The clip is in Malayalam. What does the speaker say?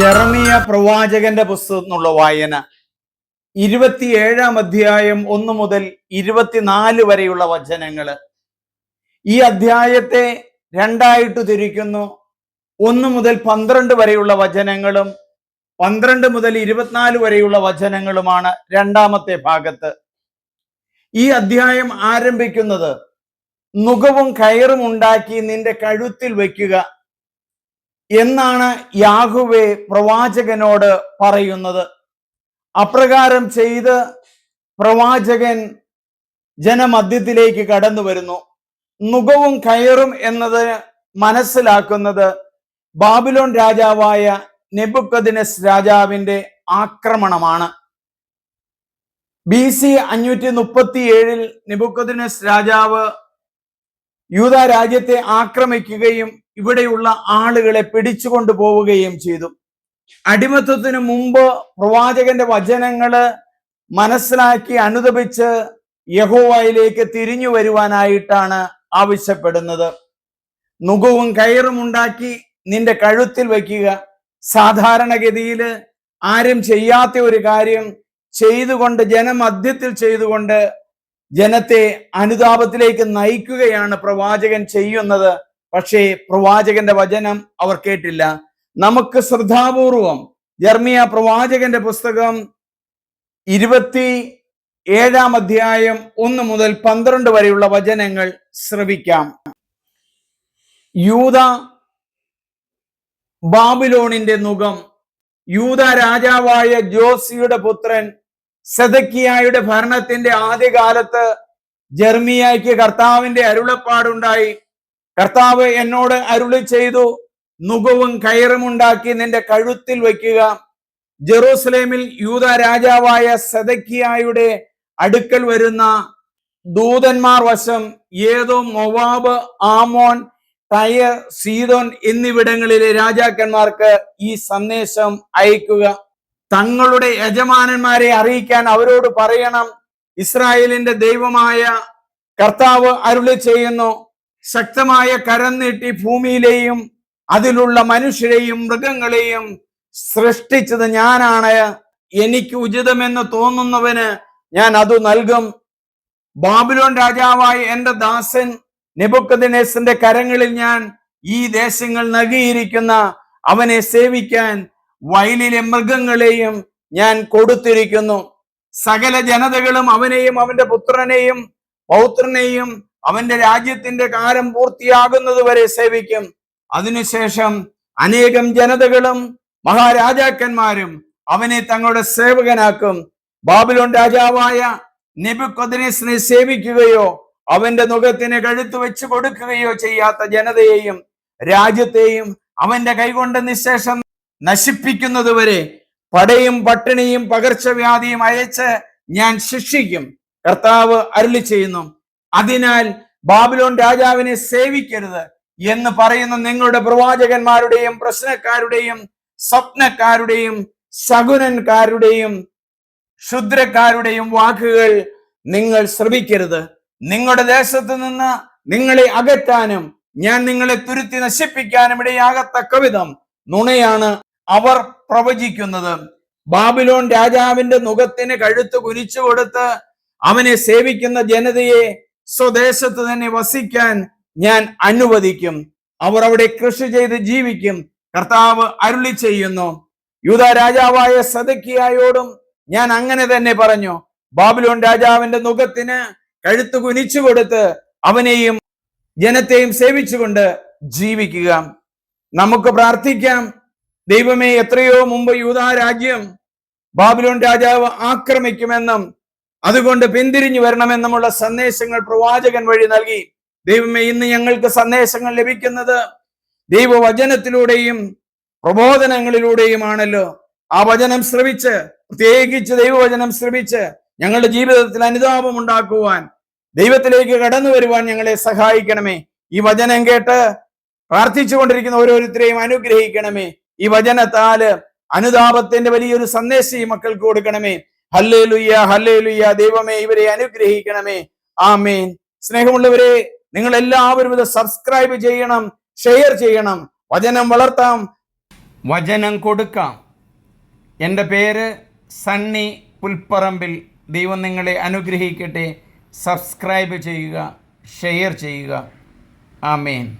ജെറമിയ പ്രവാചകന്റെ പുസ്തകം എന്നുള്ള വായന. ഇരുപത്തിയേഴാം അധ്യായം ഒന്ന് മുതൽ ഇരുപത്തിനാല് വരെയുള്ള വചനങ്ങൾ ഈ അധ്യായത്തെ രണ്ടായിട്ട് തിരിക്കുന്നു. ഒന്ന് മുതൽ പന്ത്രണ്ട് വരെയുള്ള വചനങ്ങളും പന്ത്രണ്ട് മുതൽ ഇരുപത്തിനാല് വരെയുള്ള വചനങ്ങളുമാണ് രണ്ടാമത്തെ ഭാഗത്ത്. ഈ അധ്യായം ആരംഭിക്കുന്നത് നുകവും കയറും ഉണ്ടാക്കി നിന്റെ കഴുത്തിൽ വയ്ക്കുക. എന്നാണ് യാഹുവെ പ്രവാചകനോട് പറയുന്നത്. അപ്രകാരം ചെയ്ത് പ്രവാചകൻ ജനമധ്യത്തിലേക്ക് കടന്നു വരുന്നു. നുകവും കയറും എന്നത് മനസ്സിലാക്കുന്നത് ബാബിലോൺ രാജാവായ നെബുക്കദിനസ് രാജാവിന്റെ ആക്രമണമാണ്. ബി സി അഞ്ഞൂറ്റി മുപ്പത്തി ഏഴിൽ നെബുക്കദിനസ് രാജാവ് യൂത രാജ്യത്തെ ആക്രമിക്കുകയും ഇവിടെയുള്ള ആളുകളെ പിടിച്ചുകൊണ്ടു പോവുകയും ചെയ്തു. അടിമത്വത്തിന് മുമ്പ് പ്രവാചകന്റെ വചനങ്ങൾ മനസ്സിലാക്കി അനുദപിച്ച് യഹോവയിലേക്ക് തിരിഞ്ഞു വരുവാനായിട്ടാണ് ആവശ്യപ്പെടുന്നത്. നുകവും കയറും ഉണ്ടാക്കി നിന്റെ കഴുത്തിൽ വയ്ക്കുക. സാധാരണഗതിയിൽ ആരും ചെയ്യാത്ത ഒരു കാര്യം ചെയ്തുകൊണ്ട് ജനമധ്യത്തിൽ ചെയ്തുകൊണ്ട് ജനത്തെ അനുതാപത്തിലേക്ക് നയിക്കുകയാണ് പ്രവാചകൻ ചെയ്യുന്നത്. പക്ഷേ പ്രവാചകന്റെ വചനം അവർ കേട്ടില്ല. നമുക്ക് ശ്രദ്ധാപൂർവം ജർമിയ പ്രവാചകന്റെ പുസ്തകം ഇരുപത്തി ഏഴാം അധ്യായം ഒന്ന് മുതൽ പന്ത്രണ്ട് വരെയുള്ള വചനങ്ങൾ ശ്രവിക്കാം. യൂത ബാബിലോണിന്റെ മുഖം യൂത രാജാവായ ജോസിയുടെ പുത്രൻ സെദക്കിയായുടെ ഭരണത്തിന്റെ ആദ്യകാലത്ത് ജർമിയായ്ക്ക് കർത്താവിന്റെ അരുളപ്പാടുണ്ടായി. കർത്താവ് എന്നോട് അരുളി ചെയ്തു നുകവും കയറും ഉണ്ടാക്കി നിന്റെ കഴുത്തിൽ വയ്ക്കുക. ജെറൂസലേമിൽ യൂത രാജാവായ സദക്കിയായുടെ അടുക്കൽ വരുന്ന ദൂതന്മാർ വശം ഏതോ മൊവാബ് ആമോൻ ടയർ സീതോൻ എന്നിവിടങ്ങളിലെ രാജാക്കന്മാർക്ക് ഈ സന്ദേശം അയക്കുക തങ്ങളുടെ യജമാനന്മാരെ അറിയിക്കാൻ അവരോട് പറയണം. ഇസ്രായേലിന്റെ ദൈവമായ കർത്താവ് അരുളി ചെയ്യുന്നു. ശക്തമായ കരം നീട്ടി ഭൂമിയിലെയും അതിലുള്ള മനുഷ്യരെയും മൃഗങ്ങളെയും സൃഷ്ടിച്ചത് ഞാനാണ്. എനിക്ക് ഉചിതമെന്ന് തോന്നുന്നവന് ഞാൻ അത് നൽകും. ബാബിലോൺ രാജാവായ എന്റെ ദാസൻ നെബുക്കദിനേസിന്റെ കരങ്ങളിൽ ഞാൻ ഈ ദേശങ്ങൾ നൽകിയിരിക്കുന്ന അവനെ സേവിക്കാൻ വയലിലെ മൃഗങ്ങളെയും ഞാൻ കൊടുത്തിരിക്കുന്നു. സകല ജനതകളും അവനെയും അവന്റെ പുത്രനെയും പൗത്രനെയും അവന്റെ രാജ്യത്തിന്റെ കാലം പൂർത്തിയാകുന്നത് വരെ സേവിക്കും. അതിനുശേഷം അനേകം ജനതകളും മഹാരാജാക്കന്മാരും അവനെ തങ്ങളുടെ സേവകനാക്കും. ബാബിലോൺ രാജാവായ നെബുക്കൊദിനെ സേവിക്കുകയോ അവന്റെ മുഖത്തിന് കഴുത്തു വെച്ച് കൊടുക്കുകയോ ചെയ്യാത്ത ജനതയെയും രാജ്യത്തെയും അവന്റെ കൈകൊണ്ട് നിശേഷം നശിപ്പിക്കുന്നത് വരെ പടയും പട്ടിണിയും പകർച്ചവ്യാധിയും അയച്ച് ഞാൻ ശിക്ഷിക്കും. കർത്താവ് അരുളി ചെയ്യുന്നു അതിനാൽ ബാബിലോൺ രാജാവിനെ സേവിക്കരുത് എന്ന് പറയുന്ന നിങ്ങളുടെ പ്രവാചകന്മാരുടെയും പ്രശ്നക്കാരുടെയും സ്വപ്നക്കാരുടെയും ശകുനന്മാരുടെയും ക്ഷുദ്രക്കാരുടെയും വാക്കുകൾ നിങ്ങൾ ശ്രവിക്കരുത്. നിങ്ങളുടെ ദേശത്ത് നിന്ന് നിങ്ങളെ അകറ്റാനും ഞാൻ നിങ്ങളെ തുരുത്തി നശിപ്പിക്കാനും ഇടയാകത്തക്ക വിധം നുണയാണ് അവർ പ്രവചിക്കുന്നത്. ബാബിലോൺ രാജാവിന്റെ മുഖത്തിന് കഴുത്ത് കുനിച്ചു കൊടുത്ത് അവനെ സേവിക്കുന്ന ജനതയെ സ്വദേശത്ത് തന്നെ വസിക്കാൻ ഞാൻ അനുവദിക്കും. അവർ അവിടെ കൃഷി ചെയ്ത് ജീവിക്കും. കർത്താവ് അരുളി ചെയ്യുന്നു. യൂത രാജാവായ സദക്കിയായോടും ഞാൻ അങ്ങനെ തന്നെ പറഞ്ഞു. ബാബിലോൺ രാജാവിന്റെ മുഖത്തിന് കഴുത്ത് കുനിച്ചു കൊടുത്ത് അവനെയും ജനത്തെയും സേവിച്ചുകൊണ്ട് ജീവിക്കുക. നമുക്ക് പ്രാർത്ഥിക്കാം. ദൈവമേ എത്രയോ മുമ്പ് യൂതാ രാജ്യം ബാബിലോൺ രാജാവ് ആക്രമിക്കുമെന്നും അതുകൊണ്ട് പിന്തിരിഞ്ഞു വരണമെന്നുമുള്ള സന്ദേശങ്ങൾ പ്രവാചകൻ വഴി നൽകി. ദൈവമേ ഇന്ന് ഞങ്ങൾക്ക് സന്ദേശങ്ങൾ ലഭിക്കുന്നത് ദൈവവചനത്തിലൂടെയും പ്രബോധനങ്ങളിലൂടെയുമാണല്ലോ. ആ വചനം ശ്രമിച്ച് പ്രത്യേകിച്ച് ദൈവവചനം ശ്രമിച്ച് ഞങ്ങളുടെ ജീവിതത്തിൽ അനുതാപം ഉണ്ടാക്കുവാൻ ദൈവത്തിലേക്ക് കടന്നു വരുവാൻ ഞങ്ങളെ സഹായിക്കണമേ. ഈ വചനം കേട്ട് പ്രാർത്ഥിച്ചു കൊണ്ടിരിക്കുന്ന ഓരോരുത്തരെയും അനുഗ്രഹിക്കണമേ. ഈ വചനത്താൽ അനുതാപത്തിന്റെ വലിയൊരു സന്ദേശം ഈ മക്കൾക്ക് കൊടുക്കണമേ. ഹല്ലേ ലുയ്യ ഹല്ലേ ലുയ്യ ദൈവമേ ഇവരെ അനുഗ്രഹിക്കണമേ. ആമേൻ. സ്നേഹമുള്ളവരെ നിങ്ങൾ എല്ലാവരും ഇത് സബ്സ്ക്രൈബ് ചെയ്യണം ഷെയർ ചെയ്യണം വചനം വളർത്താം. വചനം കൊടുക്കാം. എന്റെ പേര് സണ്ണി പുൽപ്പറമ്പിൽ. ദൈവം നിങ്ങളെ അനുഗ്രഹിക്കട്ടെ. സബ്സ്ക്രൈബ് ചെയ്യുക ഷെയർ ചെയ്യുക. ആമേൻ.